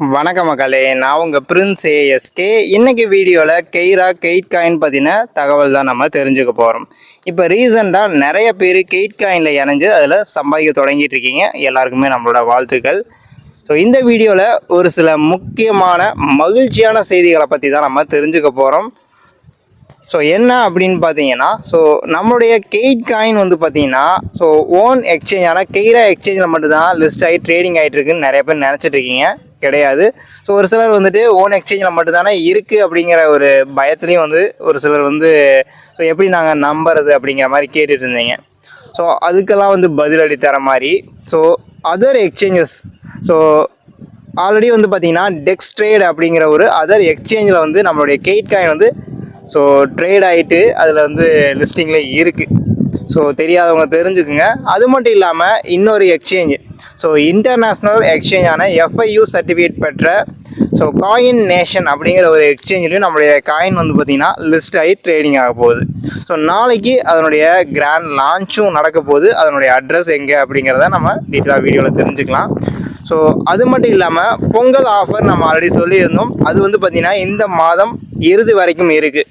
வணக்க மக்களே நான் உங்கள் பிரின்ஸ் ஏஎஸ்கே இன்றைக்கி வீடியோவில் கெய்ரா கெயிட் காயின் பற்றின தகவல் தான் நம்ம தெரிஞ்சுக்க போகிறோம் இப்போ ரீசெண்டாக நிறைய பேர் கெயிட் காயினில் இணைஞ்சு அதில் சம்பாதிக்க தொடங்கிட்டு இருக்கீங்க. எல்லாருக்குமே நம்மளோட வாழ்த்துக்கள். ஸோ இந்த வீடியோவில் ஒரு சில முக்கியமான மகிழ்ச்சியான செய்திகளை பற்றி தான் நம்ம தெரிஞ்சுக்க போகிறோம் ஸோ என்ன அப்படின்னு பார்த்தீங்கன்னா ஸோ நம்மளுடைய கெயிட் காயின் வந்து பார்த்தீங்கன்னா ஸோ ஓன் எக்ஸ்சேஞ்சான கெய்ரா எக்ஸ்சேஞ்சில் மட்டும்தான் லிஸ்ட் ஆகி ட்ரேடிங் ஆகிட்டு இருக்குன்னு நிறைய பேர் நினச்சிட்ருக்கீங்க கிடையாது. ஸோ ஒரு சிலர் வந்துட்டு ஓன் எக்ஸ்சேஞ்சில் மட்டும்தானே இருக்குது அப்படிங்கிற ஒரு பயத்துலேயும் வந்து ஒரு சிலர் வந்து ஸோ எப்படி நாங்கள் நம்புறது அப்படிங்கிற மாதிரி கேட்டுட்டு இருந்தீங்க ஸோ அதுக்கெல்லாம் வந்து பதிலடி தர மாதிரி. So other exchanges so already வந்து பார்த்திங்கன்னா டெக்ஸ் ட்ரேட் அப்படிங்கிற ஒரு அதர் எக்ஸ்சேஞ்சில் வந்து நம்மளுடைய கெயிட் காயின் வந்து ஸோ ட்ரேட் ஆகிட்டு அதில் வந்து லிஸ்டிங்கில் இருக்குது ஸோ தெரியாதவங்க தெரிஞ்சுக்குங்க. அது மட்டும் இல்லாமல் இன்னொரு எக்ஸ்சேஞ்சு ஸோ இன்டர்நேஷ்னல் எக்ஸ்சேஞ்சான எஃப்ஐயூ சர்டிஃபிகேட் பெற்ற ஸோ காயின் நேஷன் அப்படிங்கிற ஒரு எக்ஸ்சேஞ்சிலையும் நம்மளுடைய காயின் வந்து பார்த்திங்கன்னா லிஸ்ட் ஆகி ட்ரேடிங் ஆக போகுது. ஸோ நாளைக்கு அதனுடைய கிராண்ட் லான்ச்சும் நடக்க போகுது. அதனுடைய அட்ரஸ் எங்கே அப்படிங்கிறத நம்ம டீட்டெயிலாக வீடியோவில் தெரிஞ்சுக்கலாம். ஸோ அது மட்டும் இல்லாமல் பொங்கல் ஆஃபர் நம்ம ஆல்ரெடி சொல்லியிருந்தோம். அது வந்து பார்த்திங்கன்னா இந்த மாதம் இறுதி வரைக்கும் இருக்குது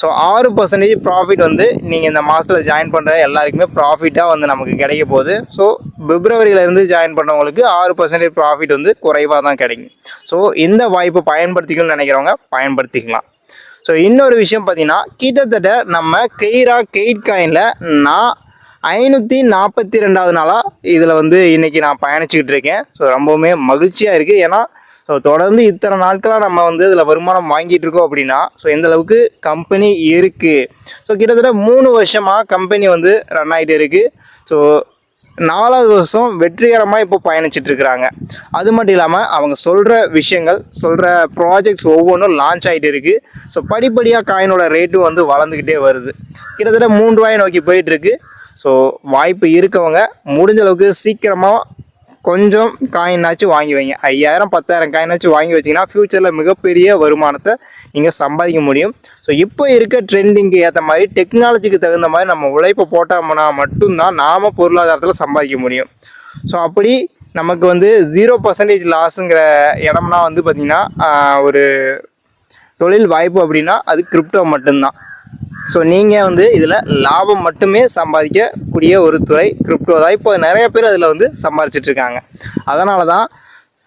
ஸோ ஆறு பர்சன்டேஜ் ப்ராஃபிட் வந்து நீங்கள் இந்த மாதத்தில் ஜாயின் பண்ணுற எல்லாருக்குமே ப்ராஃபிட்டாக வந்து நமக்கு கிடைக்க போகுது. ஸோ பிப்ரவரியிலேருந்து ஜாயின் பண்ணவங்களுக்கு ஆறு பர்சன்டேஜ் ப்ராஃபிட் வந்து குறைவாக தான் கிடைக்கும். ஸோ இந்த வாய்ப்பை பயன்படுத்திக்கணும்னு நினைக்கிறவங்க பயன்படுத்திக்கலாம். ஸோ இன்னொரு விஷயம் பார்த்தீங்கன்னா கிட்டத்தட்ட நம்ம கெய்ரா கெயிட் காயினில் நான் ஐநூற்றி நாற்பத்தி ரெண்டாவது நாளாக இதில் வந்து இன்றைக்கி நான் பயணிச்சுக்கிட்டு இருக்கேன். ஸோ ரொம்பவுமே மகிழ்ச்சியாக இருக்குது ஏன்னா ஸோ தொடர்ந்து இத்தனை நாட்களாக நம்ம வந்து இதில் வருமானம் வாங்கிட்டு இருக்கோம் அப்படின்னா ஸோ எந்த அளவுக்கு கம்பெனி இருக்குது ஸோ கிட்டத்தட்ட மூணு வருஷமாக கம்பெனி வந்து ரன் ஆகிட்டு இருக்குது ஸோ நாலாவது வருஷம் வெற்றிகரமாக இப்போ பயணிச்சிட்டு இருக்கிறாங்க அது மட்டும் இல்லாமல் அவங்க சொல்கிற விஷயங்கள் சொல்கிற ப்ராஜெக்ட்ஸ் ஒவ்வொன்றும் லான்ச் ஆகிட்டு இருக்குது ஸோ படிப்படியாக காயினோட ரேட்டும் வந்து வளர்ந்துக்கிட்டே வருது. கிட்டத்தட்ட மூன்று ரூபாயை நோக்கி போயிட்டுருக்கு. ஸோ வாய்ப்பு இருக்கவங்க முடிஞ்ச அளவுக்கு சீக்கிரமாக கொஞ்சம் காயினாச்சும் வாங்கி வைங்க. ஐயாயிரம் பத்தாயிரம் காயினாச்சும் வாங்கி வச்சிங்கன்னா ஃப்யூச்சரில் மிகப்பெரிய வருமானத்தை நீங்கள் சம்பாதிக்க முடியும். ஸோ இப்போ இருக்க ட்ரெண்டிங்க்கு ஏற்ற மாதிரி டெக்னாலஜிக்கு தகுந்த மாதிரி நம்ம உழைப்பை போட்டோம்னா மட்டும்தான் நாம் பொருளாதாரத்தில் சம்பாதிக்க முடியும். ஸோ அப்படி நமக்கு வந்து ஜீரோ பர்சன்டேஜ் லாஸுங்கிற இடம்னா வந்து பார்த்திங்கன்னா ஒரு தொழில் வாய்ப்பு அப்படின்னா அது கிரிப்டோ மட்டும்தான். ஸோ நீங்கள் வந்து இதில் லாபம் மட்டுமே சம்பாதிக்கக்கூடிய ஒரு துறை கிரிப்டோ தான். இப்போ நிறைய பேர் அதில் வந்து சம்பாதிச்சிட்டு இருக்காங்க அதனால தான்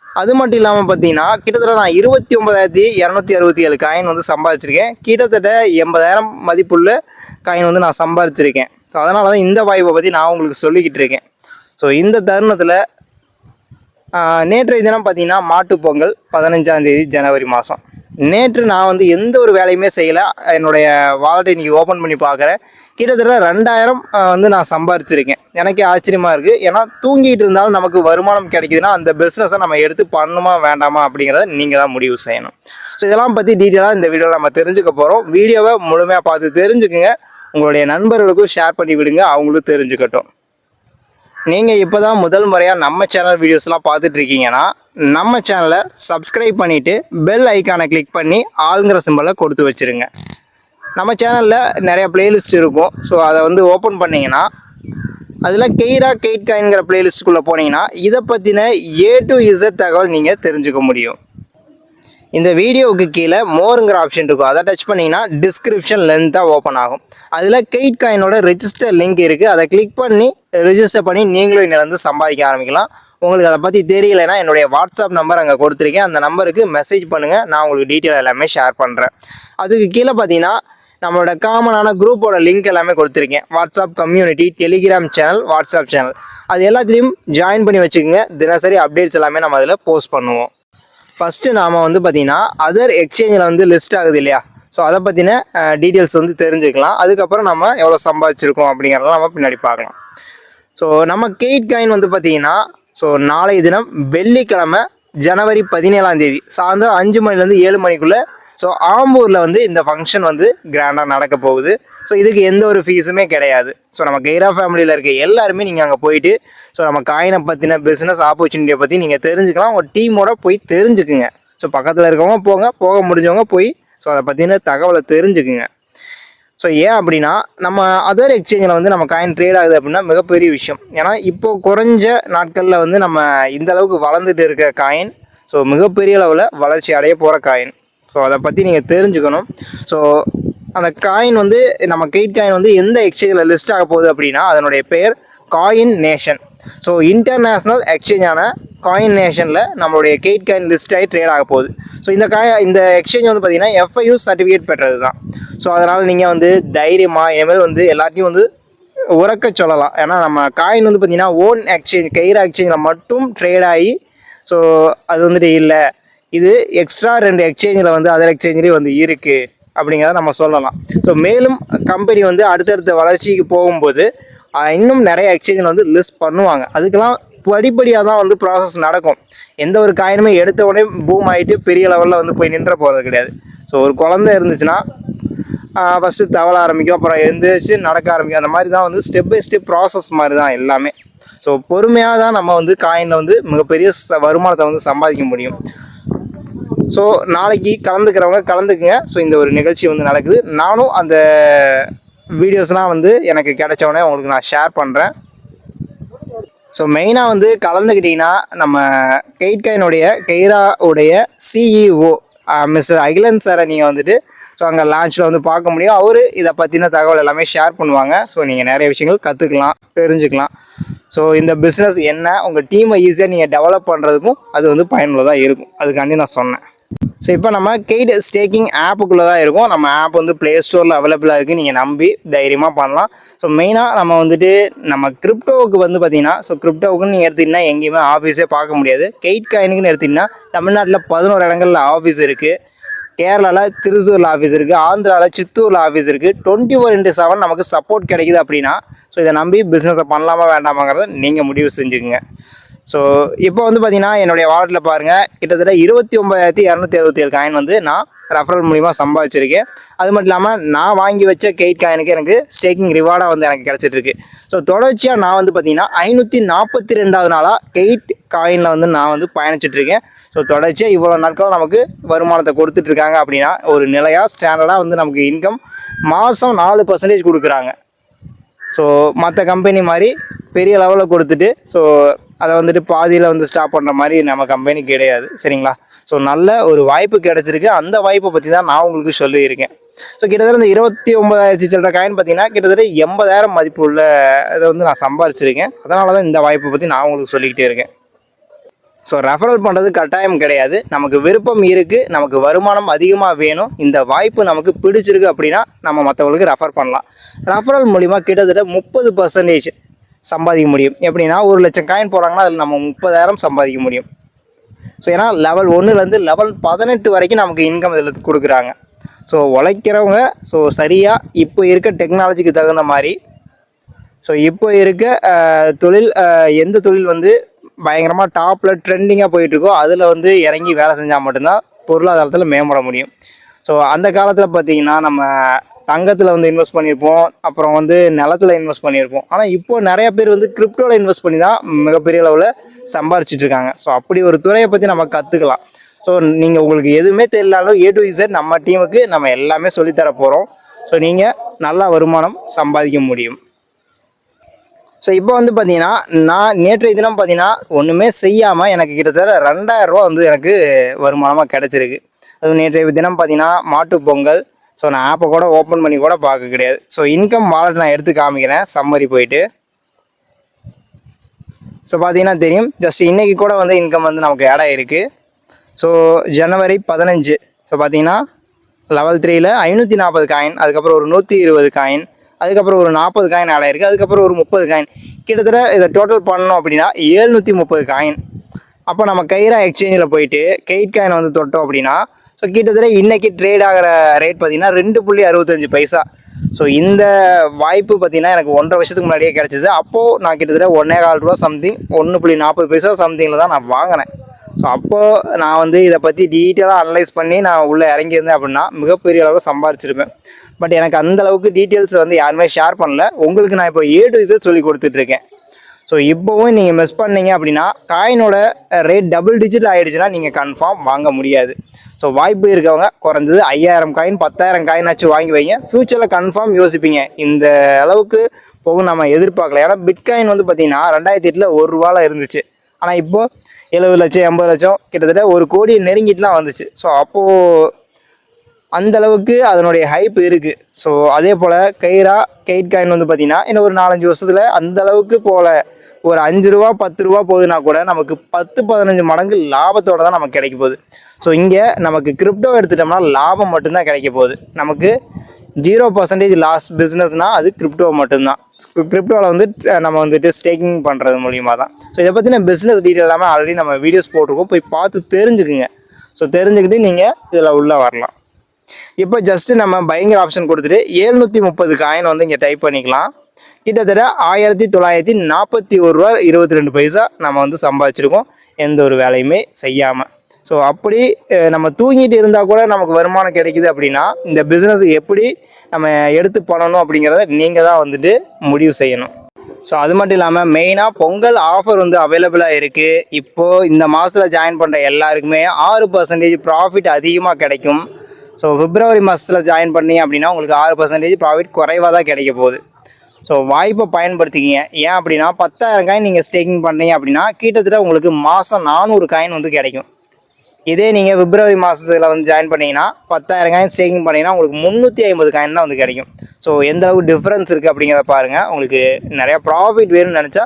அது மட்டும் இல்லாமல் பார்த்தீங்கன்னா கிட்டத்தட்ட நான் இருபத்தி ஒன்பதாயிரத்தி இரநூத்தி அறுபத்தி ஏழு காயின் வந்து சம்பாதிச்சிருக்கேன். கிட்டத்தட்ட எண்பதாயிரம் மதிப்புள்ள காயின் வந்து நான் சம்பாதிச்சிருக்கேன். ஸோ அதனால தான் இந்த வாய்ப்பை பற்றி நான் உங்களுக்கு சொல்லிக்கிட்டு இருக்கேன் ஸோ இந்த தருணத்தில் நேற்றைய தினம் பார்த்தீங்கன்னா மாட்டுப் பொங்கல் ஜனவரி மாதம் நேற்று நான் வந்து எந்த ஒரு வேலையுமே செய்யலை. என்னுடைய வாலெட்டை இன்றைக்கி ஓப்பன் பண்ணி பார்க்குறேன். கிட்டத்தட்ட ரெண்டாயிரம் வந்து நான் சம்பாரிச்சிருக்கேன். எனக்கே ஆச்சரியமாக இருக்குது ஏன்னா தூங்கிட்டு இருந்தாலும் நமக்கு வருமானம் கிடைக்குதுன்னா அந்த பிஸ்னஸை நம்ம எடுத்து பண்ணுமா வேண்டாமா அப்படிங்கிறத நீங்கள் தான் முடிவு செய்யணும். ஸோ இதெல்லாம் பற்றி டீட்டெயிலாக இந்த வீடியோவில் நம்ம தெரிஞ்சுக்க போகிறோம் வீடியோவை முழுமையாக பார்த்து தெரிஞ்சுக்குங்க. உங்களுடைய நண்பர்களுக்கும் ஷேர் பண்ணி விடுங்க. அவங்களும் தெரிஞ்சுக்கட்டும். நீங்கள் இப்போ தான் முதல் முறையாக நம்ம சேனல் வீடியோஸ்லாம் பார்த்துட்ருக்கீங்கன்னா நம்ம சேனலை சப்ஸ்கிரைப் பண்ணிவிட்டு பெல் ஐக்கானை கிளிக் பண்ணி ஆளுங்கிற சிம்பலை கொடுத்து வச்சுருங்க. நம்ம சேனலில் நிறைய பிளேலிஸ்ட் இருக்கும். ஸோ அதை வந்து ஓப்பன் பண்ணிங்கன்னா அதில் கெய்ரா கெயிட் காயின்கிற பிளேலிஸ்ட்டுக்குள்ளே போனீங்கன்னா இதை பற்றின ஏ டு இசட் தகவல் நீங்கள் தெரிஞ்சுக்க முடியும். இந்த வீடியோவுக்கு கீழே மோருங்கிற ஆப்ஷன் இருக்கும். அதை டச் பண்ணிங்கன்னா டிஸ்கிரிப்ஷன் லென்த்தாக ஓப்பன் ஆகும். அதில் கெயிட் காயினோட ரெஜிஸ்டர் லிங்க் இருக்குது அதை கிளிக் பண்ணி ரெஜிஸ்டர் பண்ணி நீங்களும் இதில் வந்து சம்பாதிக்க ஆரம்பிக்கலாம். உங்களுக்கு அதை பற்றி தெரியலைன்னா என்னுடைய வாட்ஸ்அப் நம்பர் அங்கே கொடுத்துருக்கேன். அந்த நம்பருக்கு மெசேஜ் பண்ணுங்கள் நான் உங்களுக்கு டீட்டெயில் எல்லாமே ஷேர் பண்ணுறேன் அதுக்கு கீழே பார்த்தீங்கன்னா நம்மளோட காமனான குரூப்போட லிங்க் எல்லாமே கொடுத்துருக்கேன். WhatsApp community Telegram channel WhatsApp channel அது எல்லாத்துலேயும் ஜாயின் பண்ணி வச்சுக்கோங்க. தினசரி அப்டேட்ஸ் எல்லாமே நம்ம அதில் போஸ்ட் பண்ணுவோம். ஃபஸ்ட்டு நாம் வந்து பார்த்திங்கன்னா அதர் எக்ஸ்சேஞ்சில் வந்து லிஸ்ட் ஆகுது இல்லையா? ஸோ அதை பற்றின டீட்டெயில்ஸ் வந்து தெரிஞ்சுக்கலாம். அதுக்கப்புறம் நம்ம எவ்வளோ சம்பாதிச்சிருக்கோம் அப்படிங்கிறதெல்லாம் நம்ம பின்னாடி பார்க்கலாம். ஸோ நம்ம கெயிட் காயின் வந்து பார்த்திங்கன்னா ஸோ நாளைய தினம் வெள்ளிக்கிழமை ஜனவரி பதினேழாம் தேதி சாயந்தரம் அஞ்சு மணிலேருந்து ஏழு மணிக்குள்ளே ஸோ ஆம்பூரில் வந்து இந்த ஃபங்க்ஷன் வந்து கிராண்டாக நடக்க போகுது. ஸோ இதுக்கு எந்த ஒரு ஃபீஸுமே கிடையாது. ஸோ நம்ம கைரா ஃபேமிலியில் இருக்க எல்லாருமே நீங்கள் அங்கே போயிட்டு ஸோ நம்ம காயினை பற்றின பிஸ்னஸ் ஆப்பர்ச்சுனிட்டியை பற்றி நீங்கள் தெரிஞ்சுக்கலாம். உங்கள் டீமோட போய் தெரிஞ்சுக்குங்க. ஸோ பக்கத்தில் இருக்கவங்க போங்க போக முடிஞ்சவங்க போய் ஸோ அதை பற்றின தகவலை தெரிஞ்சுக்குங்க. ஸோ ஏன் அப்படின்னா நம்ம அதர் எக்ஸ்சேஞ்சில் வந்து நம்ம காயின் ட்ரேட் ஆகுது அப்படின்னா மிகப்பெரிய விஷயம். ஏன்னா இப்போது குறைஞ்ச நாட்களில் வந்து நம்ம இந்த அளவுக்கு வளர்ந்துட்டு இருக்க காயின் ஸோ மிகப்பெரிய அளவில் வளர்ச்சி அடைய போகிற காயின் ஸோ அதை பற்றி நீங்கள் தெரிஞ்சுக்கணும். ஸோ அந்த காயின் வந்து நம்ம கெயிட் காயின் வந்து எந்த எக்ஸ்சேஞ்சில் லிஸ்ட் ஆக போகுது அப்படின்னா அதனுடைய பெயர் காயின் நேஷன் ஸோ இன்டர்நேஷ்னல் எக்ஸ்சேஞ்சான காயின் நேஷனில் நம்மளுடைய கெயிட் காயின் லிஸ்ட் ஆகி ட்ரேட் ஆக போகுது. ஸோ இந்த காய இந்த எக்ஸ்சேஞ்ச் வந்து பார்த்தீங்கன்னா எஃப்ஐயூ சர்டிஃபிகேட் பெற்றது தான் ஸோ அதனால் நீங்கள் வந்து தைரியமாக இனிமேல் வந்து எல்லாத்தையும் வந்து உறக்க சொல்லலாம். ஏன்னா நம்ம காயின் வந்து பார்த்திங்கன்னா ஓன் எக்ஸ்சேஞ்ச் கயிறு எக்ஸ்சேஞ்சில் மட்டும் ட்ரேட் ஆகி ஸோ அது வந்துட்டு இல்லை. இது எக்ஸ்ட்ரா ரெண்டு எக்ஸ்சேஞ்சில் வந்து அதர் எக்ஸ்சேஞ்சிலையும் வந்து இருக்குது அப்படிங்கிறத நம்ம சொல்லலாம். ஸோ மேலும் கம்பெனி வந்து அடுத்தடுத்த வளர்ச்சிக்கு போகும்போது இன்னும் நிறைய எக்ஸ்சேஞ்சில் வந்து லிஸ்ட் பண்ணுவாங்க. அதுக்கெல்லாம் படிப்படியாக தான் வந்து ப்ராசஸ் நடக்கும். எந்த ஒரு காயினுமே எடுத்த உடனே பூம் ஆகிட்டு பெரிய லெவலில் வந்து போய் நின்ற போகிறது கிடையாது. ஸோ ஒரு குழந்தை இருந்துச்சுன்னா ஃபஸ்ட்டு தவள ஆரம்பிக்கும் அப்புறம் எழுந்திரிச்சு நடக்க ஆரம்பிக்கும். அந்த மாதிரி தான் வந்து ஸ்டெப் பை ஸ்டெப் ப்ராசஸ் மாதிரி தான் எல்லாமே. ஸோ பொறுமையாக தான் நம்ம வந்து காயினில் வந்து மிகப்பெரிய வருமானத்தை வந்து சம்பாதிக்க முடியும். ஸோ நாளைக்கு கலந்துக்கிறவங்க கலந்துக்குங்க. ஸோ இந்த ஒரு நிகழ்ச்சி வந்து நடக்குது. நானும் அந்த வீடியோஸ்லாம் வந்து எனக்கு கிடச்சோடனே உங்களுக்கு நான் ஷேர் பண்ணுறேன் ஸோ மெயினாக வந்து கலந்துக்கிட்டிங்கன்னா நம்ம கெய்ட்காயினுடைய கெய்ரா உடைய சிஇஓ மிஸ்டர் அகிலன் சாரை நீங்கள் வந்துட்டு ஸோ அங்கே லான்ச்சில் வந்து பார்க்க முடியும். அவர் இதை பற்றின தகவல் எல்லாமே ஷேர் பண்ணுவாங்க. ஸோ நீங்கள் நிறைய விஷயங்கள் கற்றுக்கலாம் தெரிஞ்சுக்கலாம். ஸோ இந்த பிஸ்னஸ் என்ன உங்கள் டீமை ஈஸியாக நீங்கள் டெவலப் பண்ணுறதுக்கும் அது வந்து பயனுள்ளதாக இருக்கும். அதுக்காண்டி நான் சொன்னேன். ஸோ இப்போ நம்ம கெய்ட் ஸ்டேக்கிங் ஆப்புக்குள்ளே தான் இருக்கும். நம்ம ஆப் வந்து ப்ளே ஸ்டோரில் அவைலபிளாக இருக்குது நீங்கள் நம்பி தைரியமாக பண்ணலாம். ஸோ மெயினாக நம்ம வந்துட்டு நம்ம கிரிப்டோவுக்கு வந்து பார்த்தீங்கன்னா ஸோ கிரிப்டோவுக்குன்னு நீங்கள் எடுத்திங்கன்னா எங்கேயுமே ஆஃபீஸே பார்க்க முடியாது. கெய்ட் காயினுக்குன்னு எடுத்திங்கன்னா தமிழ்நாட்டில் பதினோரு இடங்களில் ஆஃபீஸ் இருக்குது கேரளாவில் திருச்சூரில் ஆஃபீஸ் இருக்குது ஆந்திராவில் சித்தூரில் ஆஃபீஸ் இருக்குது டுவெண்ட்டி ஃபோர் இன்ட்டு செவன் நமக்கு சப்போர்ட் கிடைக்குது அப்படின்னா ஸோ இதை நம்பி பிஸ்னஸை பண்ணலாமா வேண்டாமாங்கிறத நீங்கள் முடிவு செஞ்சுக்குங்க. ஸோ இப்போ வந்து பார்த்தீங்கன்னா என்னுடைய வாலெட்டில் பாருங்கள் கிட்டத்தட்ட இருபத்தி ஒம்பதாயிரத்தி இரநூத்தி அறுபத்தி ஏழு காயின் வந்து நான் ரெஃபரல் மூலிமா சம்பாதிச்சிருக்கேன். அது மட்டும் இல்லாமல் நான் வாங்கி வச்ச கெயிட் காயினுக்கு எனக்கு ஸ்டேக்கிங் ரிவார்டாக வந்து எனக்கு கிடச்சிட்ருக்கு ஸோ தொடர்ச்சியாக நான் வந்து பார்த்தீங்கன்னா ஐநூற்றி நாற்பத்தி ரெண்டாவது நாளாக கெயிட் காயினில் வந்து நான் வந்து பயணிச்சிட்ருக்கேன். ஸோ தொடர்ச்சியாக இவ்வளோ நாட்கள் நமக்கு வருமானத்தை கொடுத்துட்ருக்காங்க அப்படின்னா ஒரு நிலையாக ஸ்டாண்டர்டாக வந்து நமக்கு இன்கம் மாதம் நாலு பர்சன்டேஜ் கொடுக்குறாங்க. ஸோ மற்ற கம்பெனி மாதிரி பெரிய லெவலில் கொடுத்துட்டு ஸோ அதை வந்துட்டு பாதியில் வந்து ஸ்டாப் பண்ணுற மாதிரி நம்ம கம்பெனி கிடையாது. சரிங்களா? ஸோ நல்ல ஒரு வாய்ப்பு கிடச்சிருக்கு. அந்த வாய்ப்பை பற்றி தான் நான் உங்களுக்கு சொல்லியிருக்கேன். ஸோ கிட்டத்தட்ட இந்த இருபத்தி ஒன்பதாயிரத்தி சில்லற காயின் பார்த்தீங்கன்னா கிட்டத்தட்ட எண்பதாயிரம் மதிப்பு உள்ள இதை வந்து நான் சம்பாரிச்சிருக்கேன். அதனால தான் இந்த வாய்ப்பை பற்றி நான் உங்களுக்கு சொல்லிக்கிட்டே இருக்கேன். ஸோ ரெஃபரல் பண்ணுறது கட்டாயம் கிடையாது. நமக்கு விருப்பம் இருக்குது நமக்கு வருமானம் அதிகமாக வேணும். இந்த வாய்ப்பு நமக்கு பிடிச்சிருக்கு அப்படின்னா நம்ம மற்றவங்களுக்கு ரெஃபர் பண்ணலாம். ரெஃபரல் மூலிமா கிட்டத்தட்ட முப்பது பர்சன்டேஜ் சம்பாதிக்க முடியும். எப்படின்னா ஒரு லட்சம் காயின் போகிறாங்கன்னா அதில் நம்ம முப்பதாயிரம் சம்பாதிக்க முடியும். ஸோ ஏன்னா லெவல் ஒன்றுலேருந்து லெவல் பதினெட்டு வரைக்கும் நமக்கு இன்கம் இதில் கொடுக்குறாங்க. ஸோ உழைக்கிறவங்க ஸோ சரியாக இப்போ இருக்க டெக்னாலஜிக்கு தகுந்த மாதிரி ஸோ இப்போ இருக்க தொழில் எந்த தொழில் வந்து பயங்கரமாக டாப்பில் ட்ரெண்டிங்காக போயிட்டுருக்கோ அதில் வந்து இறங்கி வேலை செஞ்சால் மட்டும்தான் பொருளாதாரத்தில் மேம்பட முடியும். ஸோ அந்த காலத்தில் பார்த்தீங்கன்னா நம்ம தங்கத்தில் வந்து இன்வெஸ்ட் பண்ணியிருப்போம் அப்புறம் வந்து நிலத்தில் இன்வெஸ்ட் பண்ணியிருப்போம் ஆனால் இப்போது நிறைய பேர் வந்து கிரிப்டோவில் இன்வெஸ்ட் பண்ணி தான் மிகப்பெரிய அளவில் சம்பாரிச்சிட்டு இருக்காங்க. ஸோ அப்படி ஒரு துறையை பற்றி நம்ம கற்றுக்கலாம் ஸோ நீங்கள் உங்களுக்கு எதுவுமே தெரியலாலும் ஏ டு இசட் நம்ம டீமுக்கு நம்ம எல்லாமே சொல்லித்தர போகிறோம் ஸோ நீங்கள் நல்லா வருமானம் சம்பாதிக்க முடியும். ஸோ இப்போ வந்து பார்த்தீங்கன்னா நான் நேற்றைய தினம் பார்த்தீங்கன்னா ஒன்றுமே செய்யாமல் எனக்கு கிட்டத்தட்ட ரெண்டாயிரம் ரூபா வந்து எனக்கு வருமானமாக கிடச்சிருக்கு. அது நேற்றைய தினம் பார்த்தீங்கன்னா மாட்டுப் பொங்கல். ஸோ நான் ஆப்பை கூட ஓப்பன் பண்ணி கூட பார்க்க கிடையாது. ஸோ இன்கம் வாலெட் நான் எடுத்து காமிக்கிறேன். சம்மரி போயிட்டு. ஸோ பார்த்தீங்கன்னா தெரியும். ஜஸ்ட் இன்றைக்கி கூட வந்து இன்கம் வந்து நமக்கு இடம் இருக்குது ஸோ ஜனவரி பதினஞ்சு. ஸோ பார்த்தீங்கன்னா லெவல் த்ரீயில் ஐநூற்றி நாற்பது காயின் அதுக்கப்புறம் ஒரு நூற்றி இருபது காயின் அதுக்கப்புறம் ஒரு நாற்பது காயின் ஆட் ஆயிருக்கு அதுக்கப்புறம் ஒரு முப்பது காயின் கிட்டத்தட்ட இதை டோட்டல் பண்ணணும் அப்படின்னா ஏழ்நூற்றி முப்பது காயின் அப்போ நம்ம கைரா எக்ஸ்சேஞ்சில் போயிட்டு கெயிட் காயின் வந்து தொட்டோம் அப்படின்னா ஸோ கிட்டத்தட்ட இன்றைக்கி ட்ரேட் ஆகிற ரேட் பார்த்தீங்கன்னா ரெண்டு புள்ளி அறுபத்தஞ்சு பைசா. ஸோ இந்த வாய்ப்பு பார்த்தீங்கன்னா எனக்கு ஒன்றரை வருஷத்துக்கு முன்னாடியே கிடச்சிது. அப்போது நான் கிட்டத்தட்ட ஒன்றே கால் ரூபா சம்திங் ஒன்று புள்ளி நாற்பது பைசா சம்திங்கில் தான் நான் வாங்கினேன். ஸோ அப்போது நான் வந்து இதை பற்றி டீட்டெயிலாக அனலைஸ் பண்ணி நான் உள்ளே இறங்கியிருந்தேன் அப்படின்னா மிகப்பெரிய அளவு சம்பாரிச்சிருப்பேன். பட் எனக்கு அந்த அளவுக்கு டீட்டெயில்ஸ் வந்து யாருமே ஷேர் பண்ணல. உங்களுக்கு நான் இப்போ ஏ டு இசை சொல்லி கொடுத்துட்ருக்கேன் ஸோ இப்போவும் நீங்கள் மிஸ் பண்ணீங்க அப்படின்னா காயினோட ரேட் டபுள் டிஜிட் ஆகிடுச்சுன்னா நீங்கள் கன்ஃபார்ம் வாங்க முடியாது. ஸோ வாய்ப்பு இருக்கவங்க குறைஞ்சது ஐயாயிரம் காயின் பத்தாயிரம் காயினாச்சும் வாங்கி வைங்க. ஃப்யூச்சரில் கன்ஃபார்ம் யோசிப்பீங்க. இந்த அளவுக்கு போகும் நம்ம எதிர்பார்க்கல. ஏன்னா பிட்காயின் வந்து பார்த்தீங்கன்னா ரெண்டாயிரத்தி எட்டில் ஒரு ரூபாவில் இருந்துச்சு. ஆனால் இப்போது எழுபது லட்சம் எண்பது லட்சம் கிட்டத்தட்ட ஒரு கோடி நெருங்கிட்டுலாம் வந்துச்சு. ஸோ அப்போது அந்த அளவுக்கு அதனுடைய ஹைப் இருக்குது ஸோ அதே போல் கைரா கெயிட் காயின் வந்து பார்த்திங்கன்னா இன்னும் ஒரு நாலஞ்சு வருஷத்தில் அந்த அளவுக்கு போல ஒரு அஞ்சு ரூபா பத்து ரூபா போகுதுன்னா கூட நமக்கு பத்து பதினஞ்சு மடங்கு லாபத்தோட தான் நமக்கு கிடைக்க போகுது. ஸோ இங்கே நமக்கு கிரிப்டோ எடுத்துட்டோம்னா லாபம் மட்டும்தான் கிடைக்க போகுது. நமக்கு ஜீரோ பர்சன்டேஜ் லாஸ் பிஸ்னஸ்னால் அது கிரிப்டோ மட்டும்தான். கிரிப்டோவில் வந்து நம்ம வந்துட்டு ஸ்டேக்கிங் பண்ணுறது மூலியமாக தான். ஸோ இதை பற்றின பிஸ்னஸ் டீட்டெயில் எல்லாமே ஆல்ரெடி நம்ம வீடியோஸ் போட்டிருக்கோம். போய் பார்த்து தெரிஞ்சுக்குங்க. ஸோ தெரிஞ்சுக்கிட்டு நீங்கள் இதில் உள்ளே வரலாம். இப்போ ஜஸ்ட்டு நம்ம பயங்கர ஆப்ஷன் கொடுத்துட்டு ஏழ்நூற்றி முப்பது காயின் வந்து இங்கே டைப் பண்ணிக்கலாம். கிட்டத்தட்ட ஆயிரத்தி தொள்ளாயிரத்தி நாற்பத்தி ஒரு ரூபா இருபத்தி ரெண்டு பைசா நம்ம வந்து சம்பாதிச்சிருக்கோம். எந்த ஒரு வேலையுமே செய்யாமல் ஸோ அப்படி நம்ம தூங்கிட்டு இருந்தால் கூட நமக்கு வருமானம் கிடைக்குது அப்படின்னா இந்த பிஸ்னஸ் எப்படி நம்ம எடுத்து பண்ணணும் அப்படிங்கிறத நீங்கள் தான் வந்துட்டு முடிவு செய்யணும். ஸோ அது மட்டும் இல்லாமல் மெயினாக பொங்கல் ஆஃபர் வந்து அவைலபிளாக இருக்குது இப்போது இந்த மாதத்தில் ஜாயின் பண்ணுற எல்லாருக்குமே ஆறு பர்சன்டேஜ் ப்ராஃபிட் அதிகமாக கிடைக்கும். ஸோ பிப்ரவரி மாதத்தில் ஜாயின் பண்ணீங்க அப்படின்னா உங்களுக்கு ஆறு பர்சன்டேஜ் ப்ராஃபிட் குறைவாக தான் கிடைக்க போகுது. ஸோ வாய்ப்பை பயன்படுத்திக்கிங்க. ஏன் அப்படின்னா பத்தாயிரம் காயின் நீங்கள் ஸ்டேக்கிங் பண்ணீங்க அப்படின்னா கிட்டத்தட்ட உங்களுக்கு மாதம் நானூறு காயின் வந்து கிடைக்கும். இதே நீங்கள் பிப்ரவரி மாதத்தில் வந்து ஜாயின் பண்ணீங்கன்னா பத்தாயிரம் காயின் ஸ்டேக்கிங் பண்ணிங்கன்னா உங்களுக்கு முந்நூற்றி ஐம்பது காயின் தான் வந்து கிடைக்கும். ஸோ எந்த அளவுக்கு டிஃப்ரென்ஸ் இருக்குது அப்படிங்கிறத பாருங்கள் உங்களுக்கு நிறையா ப்ராஃபிட் வேணும்னு நினச்சா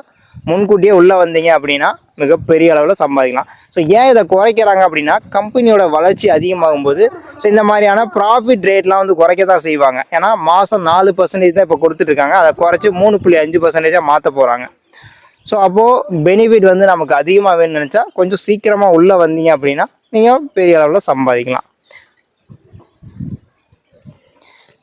முன்கூட்டியே உள்ளே வந்தீங்க அப்படின்னா மிகப்பெரிய அளவில் சம்பாதிக்கலாம். ஸோ ஏன் இதை குறைக்கிறாங்க அப்படின்னா கம்பெனியோட வளர்ச்சி அதிகமாகும் போது ஸோ இந்த மாதிரியான ப்ராஃபிட் ரேட்லாம் வந்து குறைக்க தான் செய்வாங்க. ஏன்னா மாதம் நாலு பர்சன்டேஜ் தான் இப்போ கொடுத்துட்ருக்காங்க. அதை குறைச்சி மூணு புள்ளி அஞ்சு பர்சன்டேஜாக மாற்ற போகிறாங்க ஸோ அப்போது பெனிஃபிட் வந்து நமக்கு அதிகமாக வேணும்னு நினச்சா கொஞ்சம் சீக்கிரமாக உள்ளே வந்தீங்க அப்படின்னா நீங்கள் பெரிய அளவில் சம்பாதிக்கலாம்.